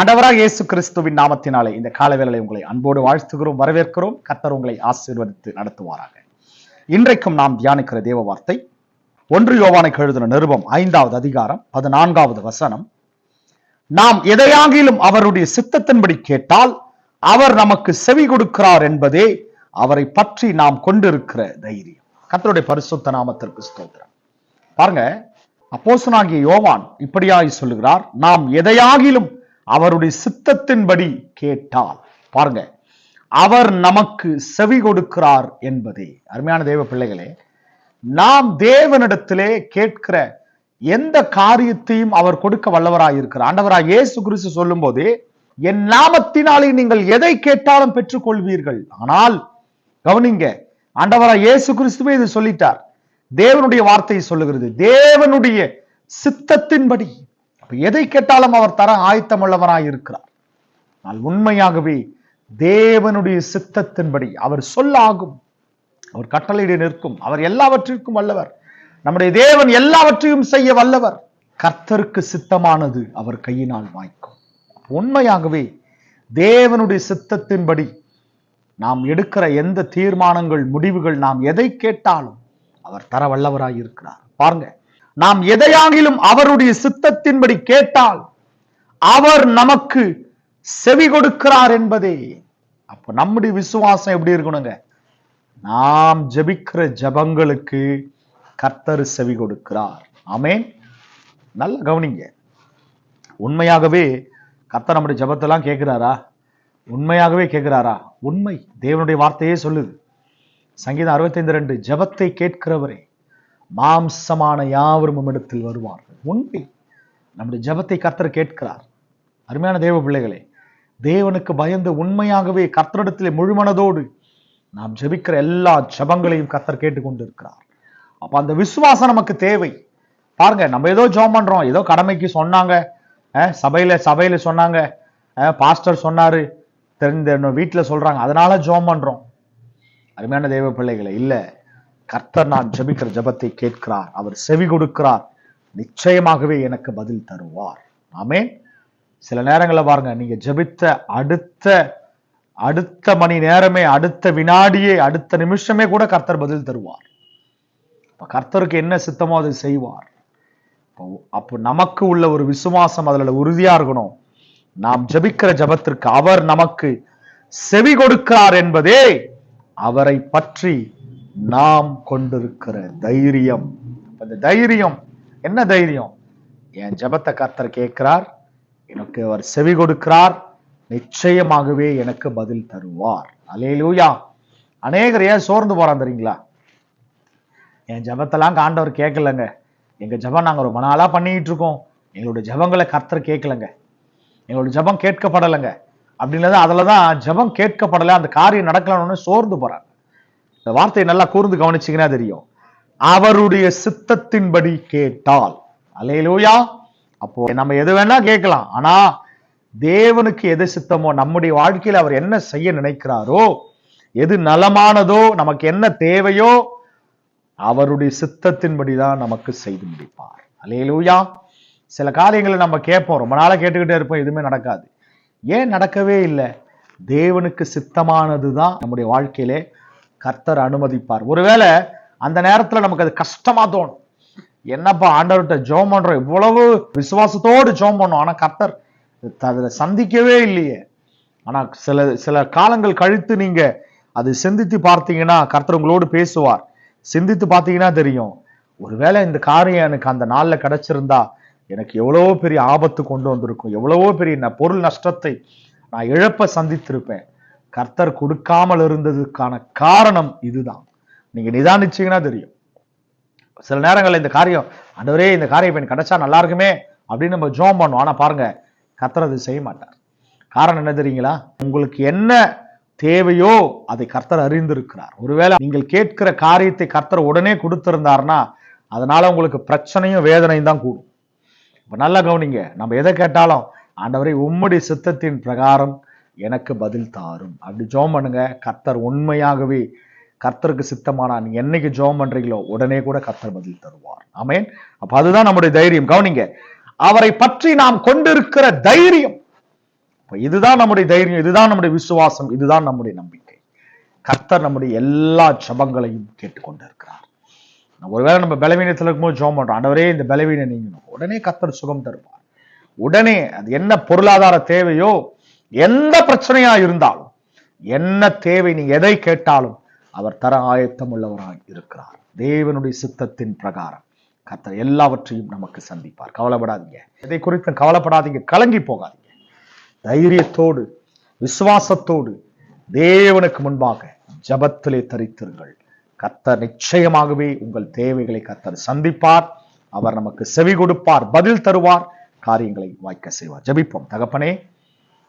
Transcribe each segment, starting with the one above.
ஆண்டவராக இயேசு கிறிஸ்துவின் நாமத்தினாலே இந்த காலவேளை உங்களை அன்போடு வாழ்த்துகிறோம் வரவேற்கிறோம். கத்தர் உங்களை ஆசீர்வதித்து நடத்துவாராக. இன்றைக்கும் நாம் தியானிக்கிற தேவ வார்த்தை ஒன்று யோவானை எழுதின நிருபம் ஐந்தாவது அதிகாரம் பதினான்காவது வசனம். நாம் எதையாகிலும் அவருடைய சித்தத்தின்படி கேட்டால் அவர் நமக்கு செவி கொடுக்கிறார் என்பதே அவரை பற்றி நாம் கொண்டிருக்கிற தைரியம். கத்தருடைய பரிசுத்த நாமத்திற்கு ஸ்தோத்திரம். பாருங்க அப்போசனாகிய யோவான் இப்படியாகி சொல்லுகிறார் நாம் எதையாகிலும் அவருடைய சித்தத்தின்படி கேட்டால். பாருங்க அவர் நமக்கு செவி கொடுக்கிறார் என்பதே. அருமையான தேவ பிள்ளைகளே நாம் தேவனிடத்திலே கேட்கிற எந்த காரியத்தையும் அவர் கொடுக்க வல்லவராய் இருக்கிறார். ஆண்டவராக இயேசு கிறிஸ்து சொல்லும் போதே என் நாமத்தினாலே நீங்கள் எதை கேட்டாலும் பெற்றுக்கொள்வீர்கள். ஆனால் கவனிங்க ஆண்டவராக இயேசு கிறிஸ்துவே இது சொல்லிட்டார். தேவனுடைய வார்த்தையை சொல்லுகிறது. தேவனுடைய சித்தத்தின்படி எதை கேட்டாலும் அவர் தர ஆயத்தமுள்ளவராய் இருக்கிறார். ஆனால் உண்மையாகவே தேவனுடைய சித்தத்தின்படி அவர் சொல்லாகும். அவர் கட்டளையிட நிற்கும். அவர் எல்லாவற்றிற்கும் வல்லவர். நம்முடைய தேவன் எல்லாவற்றையும் செய்ய வல்லவர். கர்த்தருக்கு சித்தமானது அவர் கையினால் வாய்க்கும். உண்மையாகவே தேவனுடைய சித்தத்தின்படி நாம் எடுக்கிற எந்த தீர்மானங்கள் முடிவுகள் நாம் எதை கேட்டாலும் அவர் தர வல்லவராய் இருக்கிறார். பாருங்க நாம் எதையாகிலும் அவருடைய சித்தத்தின்படி கேட்டால் அவர் நமக்கு செவி கொடுக்கிறார் என்பதே. அப்ப நம்முடைய விசுவாசம் எப்படி இருக்கணுங்க? நாம் ஜெபிக்கிற ஜபங்களுக்கு கர்த்தர் செவி கொடுக்கிறார். ஆமேன். நல்ல கவனிங்க. உண்மையாகவே கர்த்தர் நம்முடைய ஜபத்தெல்லாம் கேட்கிறாரா? உண்மையாகவே கேட்கிறாரா? உண்மை. தேவனுடைய வார்த்தையே சொல்லுது. சங்கீதம் அறுபத்தைந்து ரெண்டு ஜபத்தை கேட்கிறவரே மாம்சமான யாவரும் இடத்தில் வருவார்கள். உண்மை. நம்முடைய ஜபத்தை கர்த்தர் கேட்கிறார். அருமையான தேவ பிள்ளைகளே தேவனுக்கு பயந்து உண்மையாகவே கர்த்தரிடத்திலே முழுமனதோடு நாம் ஜெபிக்கிற எல்லா ஜபங்களையும் கர்த்தர் கேட்டுக்கொண்டிருக்கிறார். அப்ப அந்த விசுவாசம் நமக்கு தேவை. பாருங்க நம்ம ஏதோ ஜோம் பண்றோம். ஏதோ கடமைக்கு சொன்னாங்க. சபையில சபையில சொன்னாங்க. பாஸ்டர் சொன்னாரு. தெரிந்த வீட்டில் சொல்றாங்க. அதனால ஜோம் பண்றோம். அருமையான தேவ பிள்ளைகளை இல்லை. கர்த்தர் நான் ஜெபிக்கிற ஜெபத்தை கேட்கிறார். அவர் செவி கொடுக்கிறார். நிச்சயமாகவே எனக்கு பதில் தருவார். ஆமே சில நேரங்களில் பாருங்க நீங்க ஜெபித்த அடுத்த அடுத்த மணி நேரமே அடுத்த வினாடியே அடுத்த நிமிஷமே கூட கர்த்தர் பதில் தருவார். இப்போ கர்த்தருக்கு என்ன சித்தமோ அதை செய்வார். அப்போ- நமக்கு உள்ள ஒரு விசுவாசம் அதுல உறுதியா இருக்கணும். நாம் ஜெபிக்கிற ஜெபத்திற்கு அவர் நமக்கு செவி கொடுக்கிறார் என்பதே அவரை பற்றி நாம் கொண்டிருக்கிற தைரியம். அந்த தைரியம் என்ன தைரியம்? என் ஜெபத்தை கர்த்தர் கேட்கிறார் எனக்கு அவர் செவி கொடுக்கிறார் நிச்சயமாகவே எனக்கு பதில் தருவார். அலேலூயா அநேகர் ஏன் சோர்ந்து போறான் தெரியுங்களா? என் ஜெபத்தெல்லாம் காண்டவர் கேட்கலங்க. எங்க ஜெபம் நாங்க ரொம்ப நாளா பண்ணிட்டு இருக்கோம் எங்களுடைய ஜெபங்களை கர்த்தர் கேட்கலங்க. எங்களுடைய ஜெபம் கேட்கப்படலைங்க. அப்படின்றது அதில் தான் ஜெபம் கேட்கப்படலை அந்த காரியம் நடக்கலன்னு சோர்ந்து போகிறார் இந்த வார்த்தையை நல்லா கூர்ந்து கவனிச்சிங்கன்னா தெரியும். அவருடைய சித்தத்தின்படி கேட்டால். அலையிலூயா அப்போ நம்ம எது வேணா கேட்கலாம். ஆனா தேவனுக்கு எது சித்தமோ நம்முடைய வாழ்க்கையில் அவர் என்ன செய்ய நினைக்கிறாரோ எது நலமானதோ நமக்கு என்ன தேவையோ அவருடைய சித்தத்தின்படி தான் நமக்கு செய்து முடிப்பார். அலையலூயா சில காரியங்களை நம்ம கேட்போம். ரொம்ப நாளாக கேட்டுக்கிட்டே இருப்போம். எதுவுமே நடக்காது. ஏன் நடக்கவே இல்லை? தேவனுக்கு சித்தமானது தான் நம்முடைய வாழ்க்கையிலே கர்த்தர் அனுமதிப்பார். ஒருவேளை அந்த நேரத்துல நமக்கு அது கஷ்டமா தோணும். என்னப்பா ஆண்டவர்கிட்ட ஜோம் பண்றோம்? இவ்வளவு விசுவாசத்தோடு ஜோம் பண்ணோம். ஆனா கர்த்தர் அதுல சந்திக்கவே இல்லையே. ஆனா சில சில காலங்கள் கழித்து நீங்க அது சிந்தித்து பார்த்தீங்கன்னா கர்த்தர் உங்களோடு பேசுவார். சிந்தித்து பார்த்தீங்கன்னா தெரியும். ஒருவேளை இந்த காரியம் எனக்கு அந்த நாள்ல கிடைச்சிருந்தா எனக்கு எவ்வளவோ பெரிய ஆபத்து கொண்டு வந்திருக்கும். எவ்வளவோ பெரிய பொருள் நஷ்டத்தை நான் இழப்ப சந்தித்திருப்பேன். கர்த்தர் கொடுக்காமல் இருந்ததுக்கான காரணம் இதுதான். நீங்க நிதானிச்சீங்கன்னா தெரியும். சில நேரங்களில் இந்த காரியம் அந்தவரே இந்த காரியம் பெண் கிடைச்சா நல்லா இருக்குமே அப்படின்னு நம்ம ஜோம் பண்ணுவோம். ஆனா பாருங்க கர்த்தர் அது செய்ய மாட்டார். காரணம் என்ன தெரியுங்களா? உங்களுக்கு என்ன தேவையோ அதை கர்த்தர் அறிந்திருக்கிறார். ஒருவேளை நீங்கள் கேட்கிற காரியத்தை கர்த்தர் உடனே கொடுத்திருந்தார்னா அதனால உங்களுக்கு பிரச்சனையும் வேதனையும் தான் கூடும். இப்போ நல்லா கவனிங்க நம்ம எதை கேட்டாலும் ஆண்டவரை உம்முடைய சித்தத்தின் பிரகாரம் எனக்கு பதில் தாரும். அப்படி ஜோம் பண்ணுங்க. கர்த்தர் உண்மையாகவே கர்த்தருக்கு சித்தமானா நீங்க என்னைக்கு ஜோம் பண்றீங்களோ உடனே கூட கர்த்தர் பதில் தருவார். ஆமேன். அப்ப அதுதான் நம்முடைய தைரியம். கவனிங்க. அவரை பற்றி நாம் கொண்டிருக்கிற தைரியம். இதுதான் நம்முடைய தைரியம். இதுதான் நம்முடைய விசுவாசம். இதுதான் நம்முடைய நம்பிக்கை. கர்த்தர் நம்முடைய எல்லா ஜபங்களையும் கேட்டுக்கொண்டு இருக்கிறார் ஒருவேளை நம்ம பலவீனத்தில் இருக்கும்போது ஜோம் பண்றோம். ஆண்டவரே இந்த பலவீனம் நீங்கணும். உடனே கர்த்தர் சுகம் தருவார். உடனே அது என்ன பொருளாதார தேவையோ எந்த பிரச்சனையா இருந்தாலும் என்ன தேவை நீ எதை கேட்டாலும் அவர் தர ஆயத்தம் உள்ளவராய் இருக்கிறார். தேவனுடைய சித்தத்தின் பிரகாரம் கர்த்தர் எல்லாவற்றையும் நமக்கு சந்திப்பார். கவலைப்படாதீங்க. எதை குறித்தும் கவலைப்படாதீங்க. கலங்கி போகாதீங்க. தைரியத்தோடு விசுவாசத்தோடு தேவனுக்கு முன்பாக ஜபத்திலே தரித்திருங்கள். கர்த்தர் நிச்சயமாகவே உங்கள் தேவைகளை கர்த்தர் சந்திப்பார். அவர் நமக்கு செவி கொடுப்பார் பதில் தருவார் காரியங்களை வாய்க்க செய்வார். ஜபிப்போம். தகப்பனே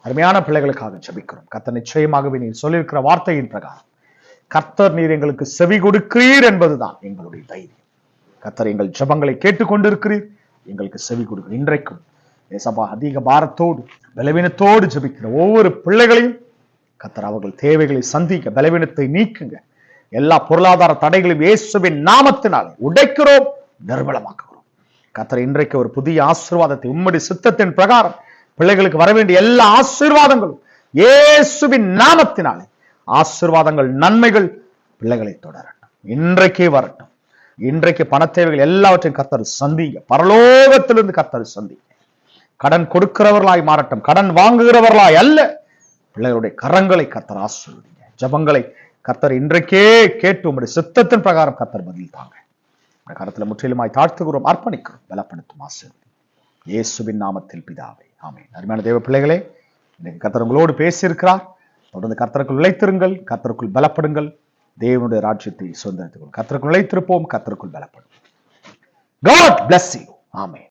அருமையான பிள்ளைகளுக்காக ஜபிக்கிறோம். கர்த்தர் நிச்சயமாகவே நீர் சொல்லியிருக்கிற வார்த்தையின் பிரகாரம். கர்த்தர் நீர் எங்களுக்கு செவி கொடுக்கிறீர் என்பதுதான் எங்களுடைய தைரியம். கர்த்தர் எங்கள் ஜெபங்களை கேட்டுக்கொண்டிருக்கிறீர் எங்களுக்கு செவி கொடுக்கிறீர். இன்றைக்கும் ஏசப்பா அதிக பாரத்தோடு பலவீனத்தோடு ஜபிக்கிற ஒவ்வொரு பிள்ளைகளையும் கத்தர் அவர்கள் தேவைகளை சந்திக்க பலவீனத்தை நீக்குங்க. எல்லா பொருளாதார தடைகளையும் இயேசுவின் நாமத்தினாலே உடைக்கிறோம் நிர்மலமாக்குகிறோம். கத்தர் இன்றைக்கு ஒரு புதிய ஆசீர்வாதத்தை உம்மடி சித்தத்தின் பிரகாரம் பிள்ளைகளுக்கு வர வேண்டிய எல்லா ஆசீர்வாதங்களும் இயேசுவின் நாமத்தினாலே. ஆசீர்வாதங்கள் நன்மைகள் பிள்ளைகளை தொடரட்டும். இன்றைக்கே வரட்டும். இன்றைக்கு பண தேவைகள் எல்லாவற்றையும் கத்தர் சந்திங்க. பரலோகத்திலிருந்து கத்தர் சந்திங்க. கடன் கொடுக்கிறவர்களாய் மாறட்டும். கடன் வாங்குகிறவர்களாய் அல்ல. பிள்ளைகளுடைய கரங்களை கத்தர் ஆசீர்வதிங்க. ஜபங்களை கர்த்தர் இன்றைக்கே கேட்டு உங்களுடைய சித்தத்தின் பிரகாரம் கர்த்தர் பதில் தாங்க. இந்த கரத்துல முற்றிலுமாய் தாழ்த்துகிறோம் அர்ப்பணிக்கிறோம் பலப்படுத்தும் ஆசீர்வதி இயேசுவின் நாமத்தில் பிதாவை ஆமே அருமையான தேவ பிள்ளைகளே இன்னைக்கு கத்தர் உங்களோடு பேசியிருக்கிறார். தொடர்ந்து கத்தருக்குள் உழைத்திருங்கள் கத்தருக்குள் பலப்படுங்கள். தேவனுடைய ராஜ்யத்தை சுதந்திரத்துக்குள். கத்தருக்குள் உழைத்திருப்போம் கத்தருக்குள் பலப்படும். காட் பிளஸ் யூ ஆமே